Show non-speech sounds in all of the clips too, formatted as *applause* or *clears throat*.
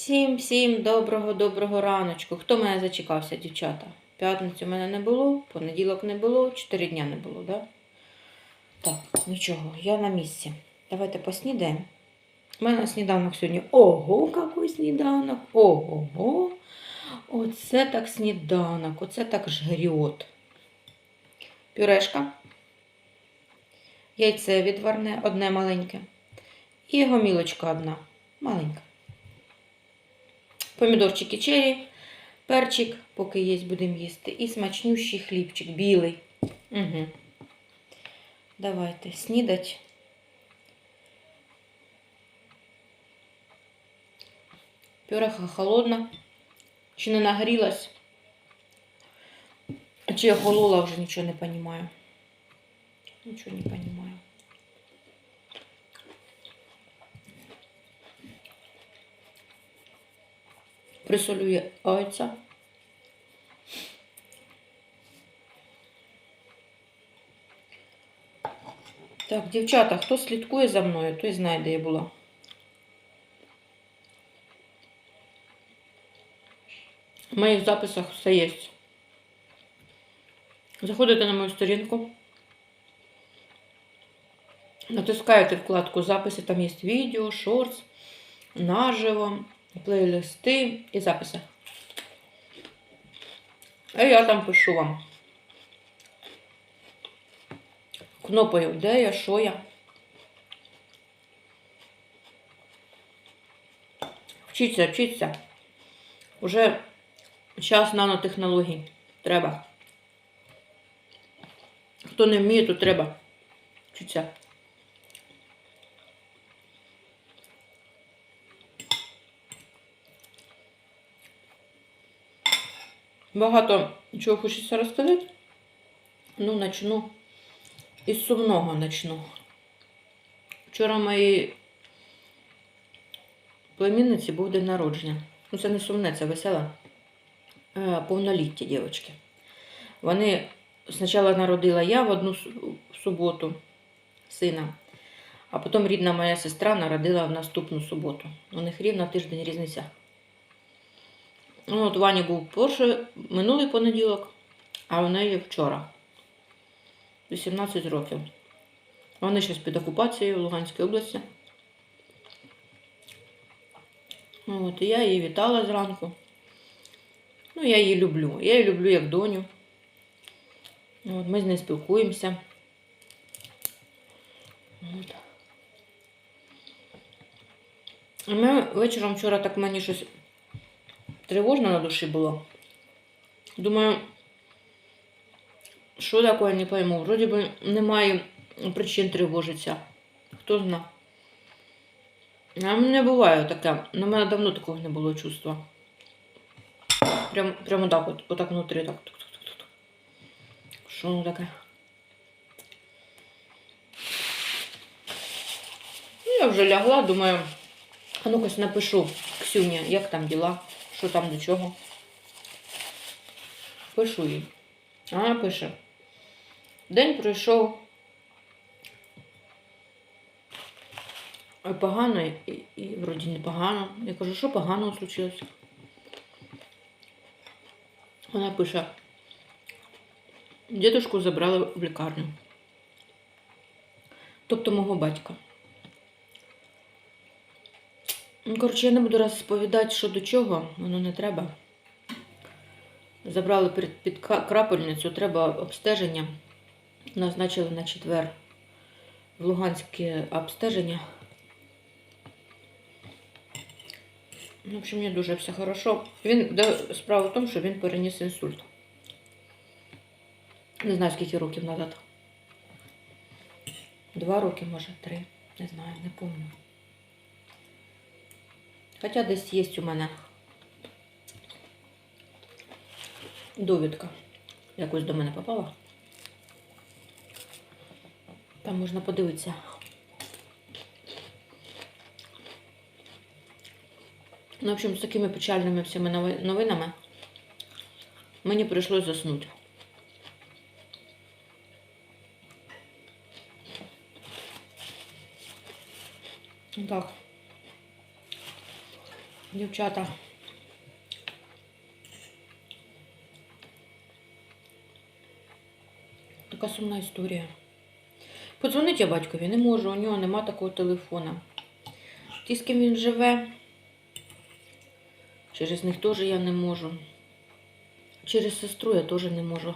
Всім, всім доброго-доброго раночку. Хто мене зачекався, дівчата? П'ятницю мене не було, понеділок не було, чотири дня не було, да? Так, нічого, я на місці. Давайте поснідаємо. У мене сніданок сьогодні. Ого, який сніданок! Ого! Оце так сніданок, оце так жгріот. Пюрешка. Яйце відварне, одне маленьке. І гомілочка одна. Маленька. Помідорчики черрі, перчик, поки є, будемо їсти. І смачнющий хлібчик, білий. Угу. Давайте снідать. Пюреха холодна. Чи не нагрілась? Чи я холола вже нічого не розумію. Нічого не розумію. Присолює яйця. Так, дівчата, хто слідкує за мною, той знає, де я була. В моїх записах все є. Заходите на мою сторінку. Натискаєте вкладку записи, там є відео, шортс, наживо, плейлисти і записи. А я там пишу вам. Кнопою, де я, що я. Вчіться, вчіться. Уже час нанотехнологій. Треба. Хто не вміє, то треба. Вчіться. Багато чого хочеться розказати. Ну, начну. Із сумного начну. Вчора моїй племінниці був день народження. Ну, це не сумне, це веселе. Е, Повнолітті дівчатки. Вони спочатку народила я в одну суботу сина, а потім рідна моя сестра народила в наступну суботу. У них рівно тиждень різниця. Ну, от Вані був перший, минулий понеділок, а у неї вчора. 18 років. Вони зараз під окупацією в Луганській області. От, і я її вітала зранку. Ну, я її люблю. Я її люблю як доню. От, ми з нею спілкуємося. От. Ми вечором вчора так мені щось тривожно на душі було. Думаю, що таке, не пойму. Вроді би немає причин тривожитися. Хто зна. А мене буває таке. На мене давно такого не було чувства. Прям, прямо так, от, отак внутрі, так. тук-тук-тук-тук. Що воно таке? Ну, я вже лягла, думаю, а ну-ка напишу Ксюні, як там діла, що там до чого. Пишу їй. А, пише. День пройшов погано і, і вроді непогано. Я кажу, що поганого случилось? Вона пише, дідушку забрали в лікарню. Тобто мого батька. Ну, коротше, я не буду розповідати, що до чого, воно не треба. Забрали під, під крапельницю, треба обстеження. Назначили на четвер в Луганське обстеження. Ну, В общем, мені дуже все хорошо. Він, де, справа в тому, що він переніс інсульт. Не знаю, скільки років назад. Два роки, може, три. Не знаю, не пам'ятаю. Хоча десь є у мене довідка. Якось до мене попала. Там можна подивитися. Ну, в общем, з такими печальними всіми новинами мені прийшлось заснути. Так. Дівчата. Така сумна історія. Подзвонить я батькові не можу, у нього нема такого телефона. Ті, з ким він живе, через них теж я не можу. Через сестру я теж не можу.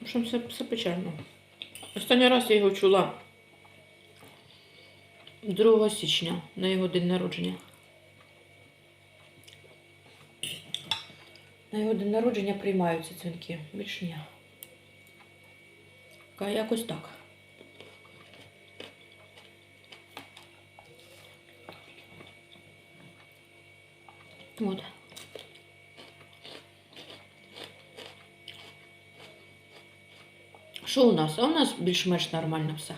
В общем, все, все печально. Останній раз я його чула 2 січня на його день народження. На його день народження приймаються дзвінки. Більш ні. Якось так. От. Що у нас? А у нас більш-менш нормально все.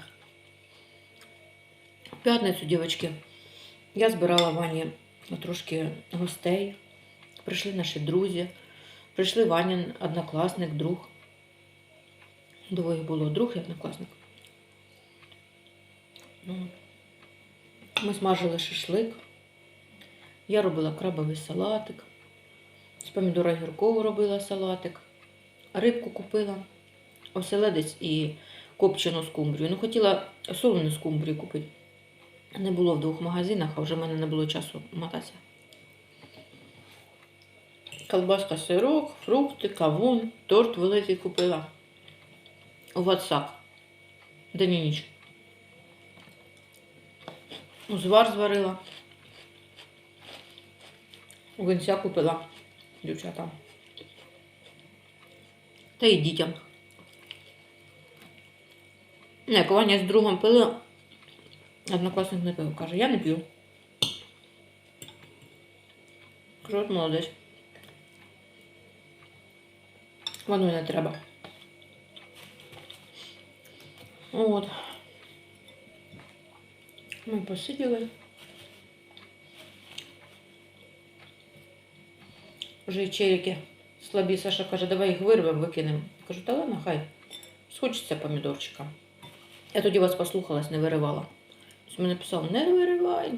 П'ятницю, дівчатки, я збирала Вані трошки гостей. Прийшли наші друзі. Прийшли Ванін однокласник, друг. Двоє було друг і однокласник. Ну, Ми смажили шашлик. Я робила крабовий салатик. З помідора гіркового робила салатик. Рибку купила. Оселедець і копчену скумбрію. Ну, хотіла солену скумбрію купити. Не було в двох магазинах, а вже в мене не було часу мотатися. Колбаска, сирок, фрукти, кавун, торт великий купила. У WhatsApp. День і ніч. Узвар зварила. Винця купила дівчатам. Та й дітям. Не, Ваня з другом пили. Однокласник не пив. Каже, я не п'ю. Кажу, от молодець. Воно не треба. От. Ми посиділи. Вже черіки слабі. Саша каже, давай їх вирвемо, викинемо. Кажу, та ладно, хай. Схочеться помідорчика. Я тоді вас послухалась, не виривала. Ось мене писав, не виривай.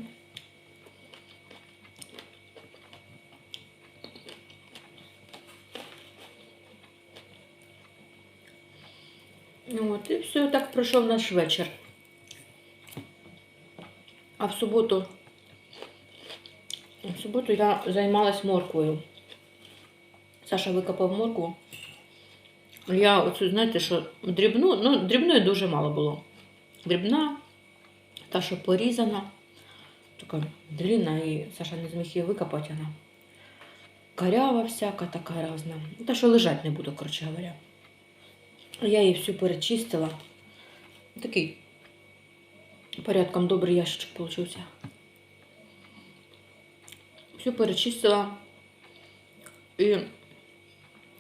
От, і все, так пройшов наш вечір. А в суботу, в суботу я займалась морквою. Саша викопав моркву. Я оцю, знаєте, що дрібну, ну, дрібної дуже мало було. Дрібна, та, що порізана, така длинна, і Саша не зміг її викопати вона. Карява всяка така разна. Та, що лежать не буду, коротше говоря. Я її всю перечистила. Такий порядком добрий ящичок получився. Всю перечистила. І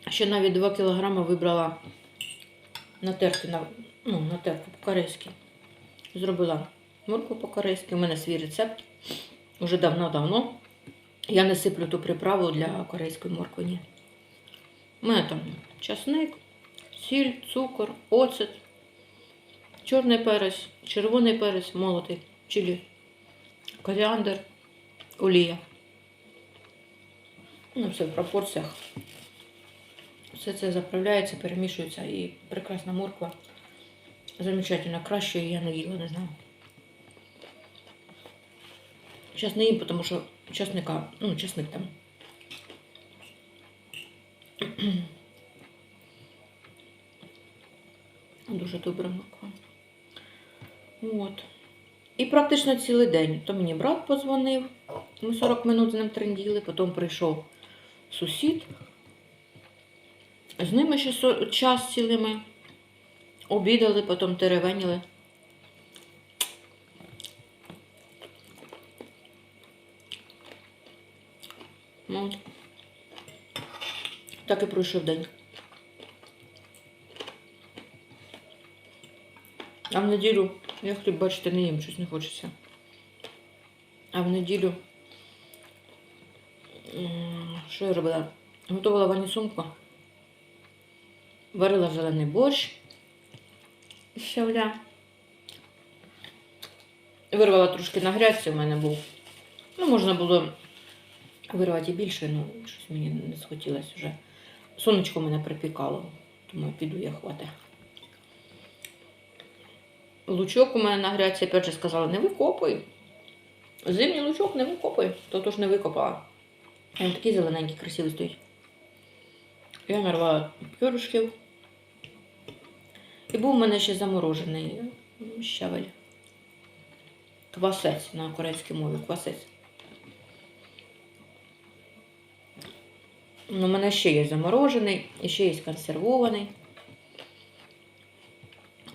ще навіть 2 кілограми вибрала натерти на, ну, натерти по-корейськи. Зробила морку по-корейськи. У мене свій рецепт. Уже давно-давно. Я не сиплю ту приправу для корейської моркви. Ні. У мене там часник, сіль, цукор, оцет, чорний перець, червоний перець, молотий, чилі, коріандр, олія. Ну, все в пропорціях. Все це заправляється, перемішується і прекрасна морква. Замечательно. Краще я не їла, не знаю. Зараз не їм, тому чесника, ну, чесник там. *clears throat* Дуже добра морква. От. І практично цілий день. То мені брат позвонив, ми 40 минут з ним тренділи, потім прийшов сусід. З ними ще час цілий ми обідали, потім теревеніли. От. так і пройшов день. А в неділю, я хліб, бачите, не їм, щось не хочеться. А в неділю, що я робила? Готувала вані сумку. Варила зелений борщ із щавля. Вирвала трошки на грядці у мене був. Ну, можна було вирвати більше, ну щось мені не схотілося вже. Сонечко мене припікало, тому піду я хвати. Лучок у мене на грядці, опять же, сказала, не викопуй. Зимній лучок не викопуй, то тож не викопала. Він такий зелененький, красивий стоїть. Я нарвала пюрушків. І був у мене ще заморожений щавель. Квасець на корейській мові, квасець. У мене ще є заморожений, і ще є консервований.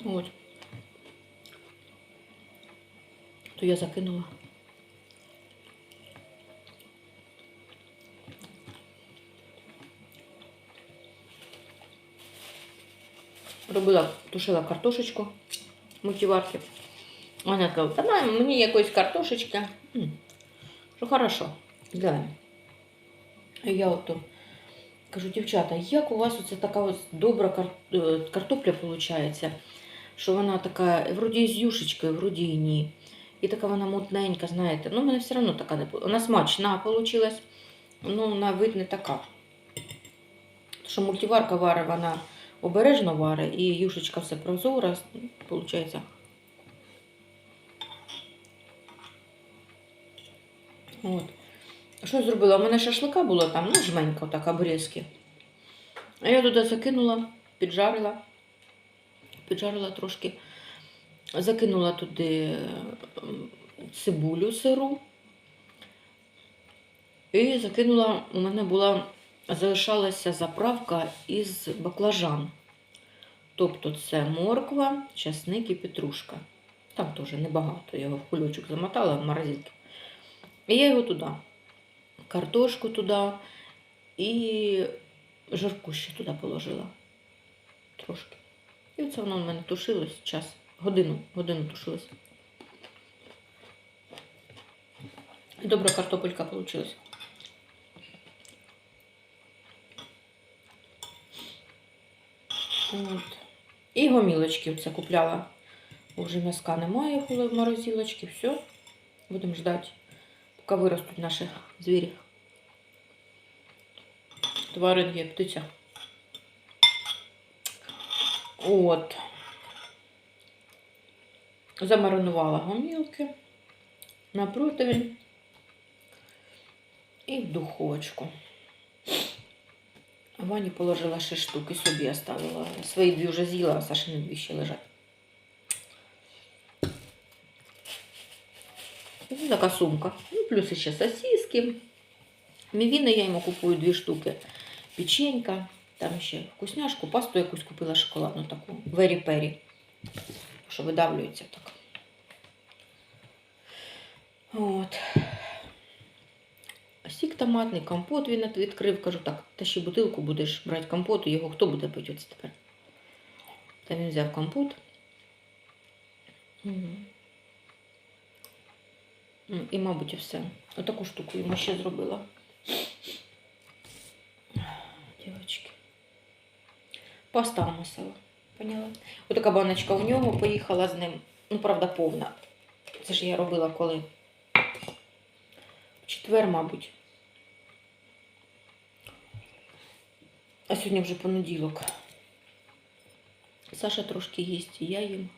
От. То я закинула. Робила, тушила картошечку в мультиварці. Вона та мам, мені якоїсь картошечки. Що хорошо, да. І я ото кажу, дівчата, як у вас оце така ось добра е, картопля виходить, що вона така, вроді з юшечкою, вроді і ні. І така вона мутненька, знаєте. Ну, в мене все одно така не. Вона смачна вийшла, ну, на вид не така. Що мультиварка варить, вона обережно варить, і юшечка все прозора, виходить. От. Що зробила? У мене шашлика було там, ну, жменька, так, обрізки. А я туди закинула, піджарила, піджарила трошки, закинула туди цибулю сиру. І закинула, у мене була, залишалася заправка із баклажан. Тобто це морква, часник і петрушка. Там теж небагато. Я його в кульочок замотала в морозилки. І я його туди. Картошку туди і жирку ще туди положила. Трошки. І оце воно в мене тушилось час. Годину, годину тушилось. Добра картопелька вийшла. От. І гомілочки це купляла. Уже м'яска немає коли в морозилочці. Все. Будемо ждати, поки виростуть наші звірі. Тваринки, птиця. От. Замаринувала гомілки на противень і в духовочку. Вані положила ще штуки, собі оставила. Свої дві вже з'їла, а Сашини дві ще лежать. Така сумка. Ну, плюс ще сосиски. Мівіни я йому купую дві штуки. Печенька, там ще вкусняшку, пасту якусь купила шоколадну таку. Вері-пері. Що видавлюється так. От. Сік томатний, компот він відкрив. Кажу, так, та ще бутилку будеш брати компоту, його хто буде пити оце тепер? Та він взяв компот. Мгм. І, мабуть, і все. Отаку штуку йому ще зробила. Дівочки. Паста масила. Поняла? Отака баночка в нього поїхала з ним. Ну, правда, повна. Це ж я робила коли? В четвер, мабуть. А сьогодні вже понеділок. Саша трошки їсть, і я їм.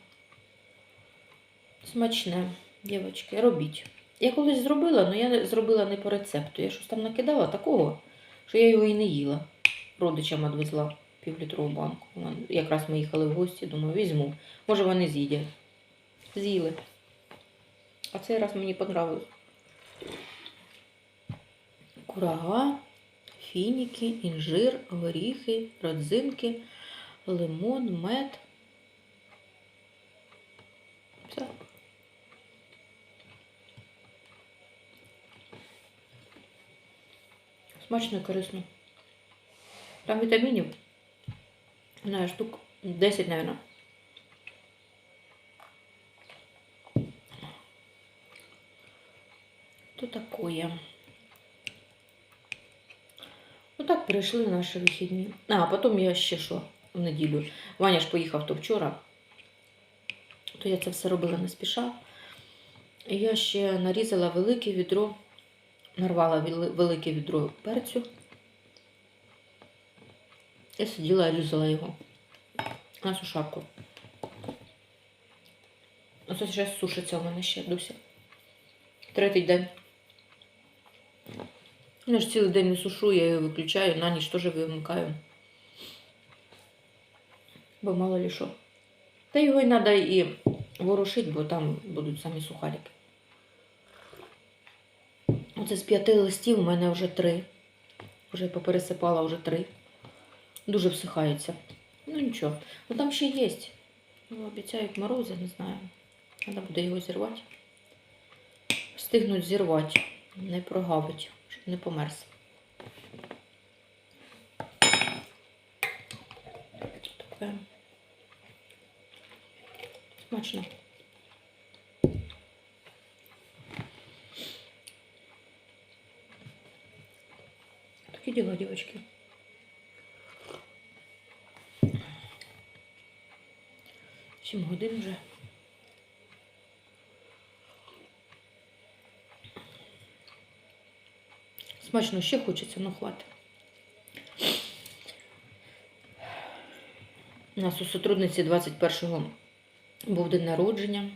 Смачне, дівчатки, робіть. Я колись зробила, але я зробила не по рецепту. Я щось там накидала такого, що я його і не їла. Родичам відвезла півлітрову банку. Якраз ми їхали в гості, думаю, візьму. Може вони з'їдять. З'їли. А цей раз мені понравилось. Курага, фініки, інжир, горіхи, родзинки, лимон, мед. Все. Смачно і корисно. Там вітамінів. Знаю, штук 10, наверное. То такое. Ну прийшли наші вихідні. А, потім я ще що в неділю. Ваня ж поїхав то вчора. То я це все робила не спіша. І я ще нарізала велике відро, нарвала велике відро перцю. І сиділа різала його на сушарку. Оце зараз сушиться у мене ще досі. Третій день. Я ж цілий день не сушу, я його виключаю, на ніч теж вимикаю. Бо мало ли що. Та його й треба і ворушити, бо там будуть самі сухарики. Оце з п'яти листів у мене вже три. Вже попересипала вже три. Дуже всихається. Ну нічого. Ну там ще є. Ну, обіцяють морози, не знаю. Треба буде його зірвати. Встигнуть зірвати, не прогавить, щоб не померз. Таке. Смачно. Такі діла, дівчатки. Сім годин вже. Смачно ще хочеться, ну хватить. У нас у сотрудниці 21-го був день народження.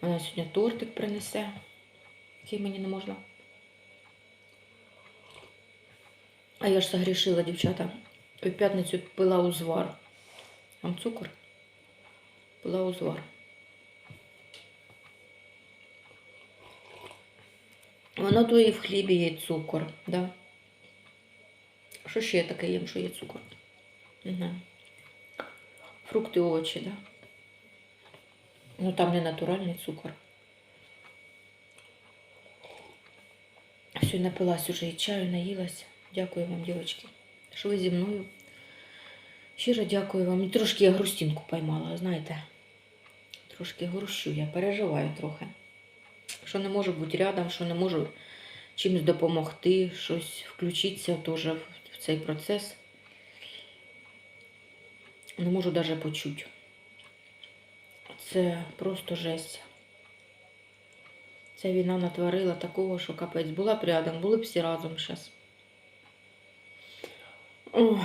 Вона сьогодні тортик принесе, який мені не можна. А я ж загрішила, дівчата. В п'ятницю пила узвар. Там цукор. Пила узвар. Воно то і в хлібі є цукор, да? Що ще таке їм, що є цукор? Угу. Фрукти, овочі, да? Ну там не натуральний цукор. Все, напилась уже і чаю, наїлась. Дякую вам, дівчатки, що ви зі мною. Щиро дякую вам. І трошки я грустинку поймала, знаєте. Трошки грущу, я переживаю трохи. Що не можу бути рядом, що не можу чимось допомогти, щось включитися теж в цей процес. Не можу навіть почути. Це просто жесть. Ця війна натворила такого, що капець. Була б рядом, були б всі разом зараз. Ой,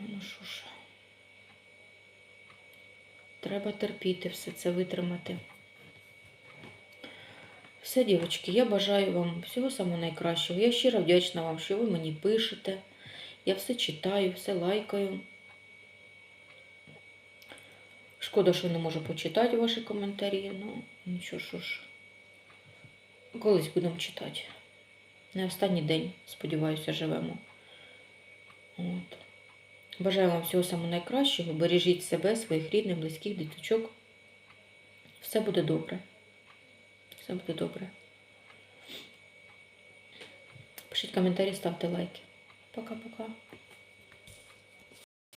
ну що ж. Треба терпіти все це витримати. Все, дівчатки, я бажаю вам всього самого найкращого. Я щиро вдячна вам, що ви мені пишете. Я все читаю, все лайкаю. Шкода, що не можу почитати ваші коментарі. Ну, нічого що ж. Колись будемо читати. Не останній день, сподіваюся, живемо. От. Бажаю вам всього самого найкращого. Бережіть себе, своїх рідних, близьких, діточок. Все буде добре. Все буде добре. Пишіть коментарі, ставте лайки. Пока-пока.